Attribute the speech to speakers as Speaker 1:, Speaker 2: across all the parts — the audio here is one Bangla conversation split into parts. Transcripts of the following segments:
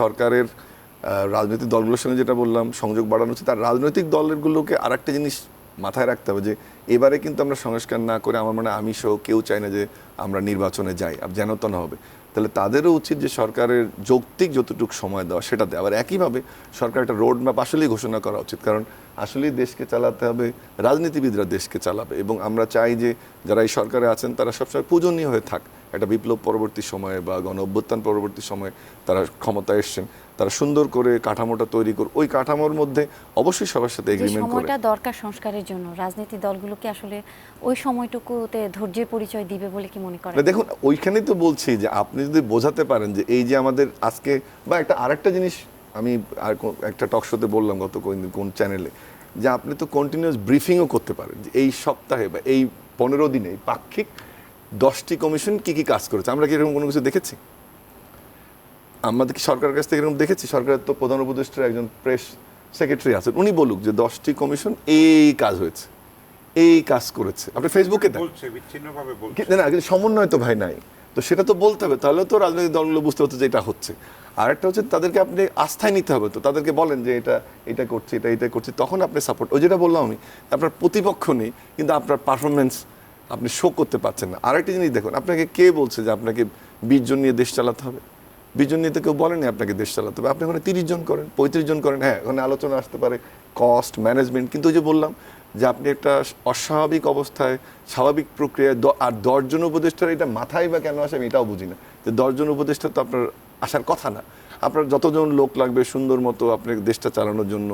Speaker 1: সরকারের রাজনৈতিক দলগুলোর সঙ্গে যেটা বললাম, সংযোগ বাড়ানো হচ্ছে, তার রাজনৈতিক দলগুলোকে আর জিনিস মাথায় রাখতে হবে যে, এবারে কিন্তু আমরা সংস্কার না করে, আমার মনে আমি সহ কেউ চাই না যে আমরা নির্বাচনে যাই যেন তো না হবে। তাহলে তাদেরও উচিত যে সরকারের যৌক্তিক যতটুকু সময় দেওয়া সেটা দেয় আবার একইভাবে সরকার একটা রোড ম্যাপ আসলেই ঘোষণা করা উচিত কারণ আসলেই দেশকে চালাতে হবে রাজনীতিবিদরা দেশকে চালাবে। এবং আমরা চাই যে যারা এই সরকারে আছেন তারা সবসময় পূজনীয় হয়ে থাক। একটা বিপ্লব পরবর্তী সময়ে বা গণ অভ্যুত্থান পরবর্তী সময়ে তারা ক্ষমতা এসছেন তারা সুন্দর করে কাঠামোটা তৈরি করে ওই কাঠামোর মধ্যে অবশ্যই সবার সাথে এগ্রিমেন্ট করে।
Speaker 2: সময়টা দরকার সংস্কারের জন্য রাজনীতি দলগুলোকে আসলে ওই সময়টুকুতে ধৈর্যের পরিচয় দিবে বলে কি মনে করেন।
Speaker 1: দেখুন, ওইখানেই তো বলছি যে আপনি যদি বোঝাতে পারেন যে এই যে আমাদের আজকে, বা একটা আরেকটা জিনিস আমি আর একটা টক শোতে বললাম গত কোন চ্যানেলে যে আপনি তো কন্টিনিউয়াস ব্রিফিংও করতে পারেন যে এই সপ্তাহে বা এই পনেরো দিনে পাক্ষিক দশটি কমিশন কি কি কাজ করেছে? আমরা কি এরকম কোনো কিছু দেখেছি? আমাদের কি সরকারের কাছ থেকে এরকম দেখেছি? সরকারের তো প্রধান উপদেষ্টার একজন প্রেস সেক্রেটারি আছেন, উনি বলুক যে দশটি কমিশন এই কাজ হয়েছে। এই কাজ করেছে। আপনি ফেসবুকে না কিন্তু সমন্বয় তো ভাই নাই। তো সেটা তো বলতে হবে তাহলে তো রাজনৈতিক দলগুলো বুঝতে হচ্ছে যে এটা হচ্ছে। আর একটা হচ্ছে তাদেরকে আপনি আস্থায় নিতে হবে তো তাদেরকে বলেন যে এটা এটা করছে এটা এটা করছে তখন আপনি সাপোর্ট ওই যেটা বললাম আমি আপনার প্রতিপক্ষ নেই কিন্তু আপনার পারফরমেন্স আপনি শো করতে পারছেন না। আরেকটা জিনিস দেখুন আপনাকে কে বলছে যে আপনাকে বিশ জন নিয়ে দেশ চালাতে হবে? বিশ জন নিয়ে তো কেউ বলেনি আপনাকে দেশ চালাতে হবে। আপনি ওখানে তিরিশ জন করেন, পঁয়ত্রিশ জন করেন। হ্যাঁ ওখানে আলোচনা আসতে পারে কস্ট ম্যানেজমেন্ট কিন্তু ওই যে বললাম যে আপনি একটা অস্বাভাবিক অবস্থায় স্বাভাবিক প্রক্রিয়ায় আর দশজন উপদেষ্টার এটা মাথায় বা কেন আসে আমি এটাও বুঝি না। যে দশজন উপদেষ্টা তো আপনার আসার কথা না। আপনার যতজন লোক লাগবে সুন্দর মতো আপনার দেশটা চালানোর জন্য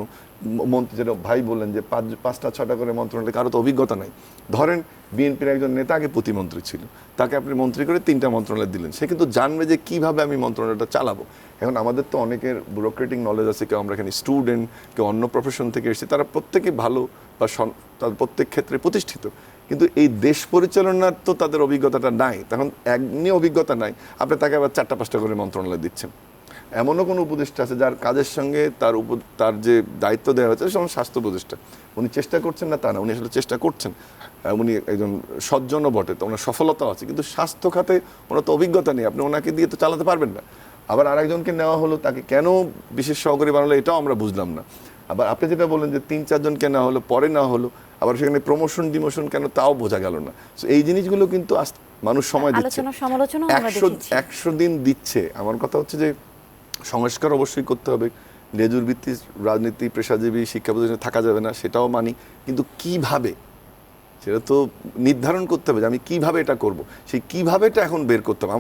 Speaker 1: মন্ত্রী যেটা ভাই বললেন যে পাঁচ, পাঁচটা, ছটা করে মন্ত্রণালয়, কারও তো অভিজ্ঞতা নাই। ধরেন বিএনপির একজন নেতা আগে প্রতিমন্ত্রী ছিল, তাকে আপনি মন্ত্রী করে তিনটা মন্ত্রণালয় দিলেন, সে কিন্তু জানবে যে কীভাবে আমি মন্ত্রণালয়টা চালাবো। এখন আমাদের তো অনেকের ব্যুরোক্রেটিক নলেজ আছে, কেউ আমরা এখানে স্টুডেন্ট কেউ অন্য প্রফেশন থেকে এসেছি, তারা প্রত্যেকে ভালো বা তাদের প্রত্যেক ক্ষেত্রে প্রতিষ্ঠিত। কিন্তু এই দেশ পরিচালনার তো তাদের অভিজ্ঞতাটা নাই, তখন এমনি অভিজ্ঞতা নাই, আপনি তাকে আবার চারটা, পাঁচটা করে মন্ত্রণালয় দিচ্ছেন। এমনও কোনো উপদেষ্টা আছে যার কাজের সঙ্গে তার উপ তার যে দায়িত্ব দেওয়া হয়েছে যেমন স্বাস্থ্য উপদেষ্টা। উনি চেষ্টা করছেন না তা না উনি আসলে চেষ্টা করছেন। উনি একজন সজ্জনও বটে তো ওনার সফলতাও আছে কিন্তু স্বাস্থ্য খাতে ওনার তো অভিজ্ঞতা নেই আপনি ওনাকে দিয়ে তো চালাতে পারবেন না। আবার আরেকজনকে নেওয়া হলো তাকে কেন বিশেষ সহকারী বানালো এটাও আমরা বুঝলাম না। আবার আপনি যেটা বললেন যে তিন চারজনকে নেওয়া হলো পরে নেওয়া হলো আবার সেখানে প্রমোশন ডিমোশন কেন তাও বোঝা গেল না। So এই জিনিসগুলো কিন্তু মানুষ সময় দিচ্ছে। একশো দিন দিচ্ছে। আমার কথা হচ্ছে যে সংস্কার অবশ্যই করতে হবে। লেজুর ভিত্তি রাজনীতি, পেশাজীবী, শিক্ষা প্রতিষ্ঠানে থাকা যাবে না, সেটাও মানি। কিন্তু কীভাবে? সেটা তো নির্ধারণ করতে হবে যে আমি কীভাবে এটা করব। সেই কিভাবেটা এখন বের করতে হবে।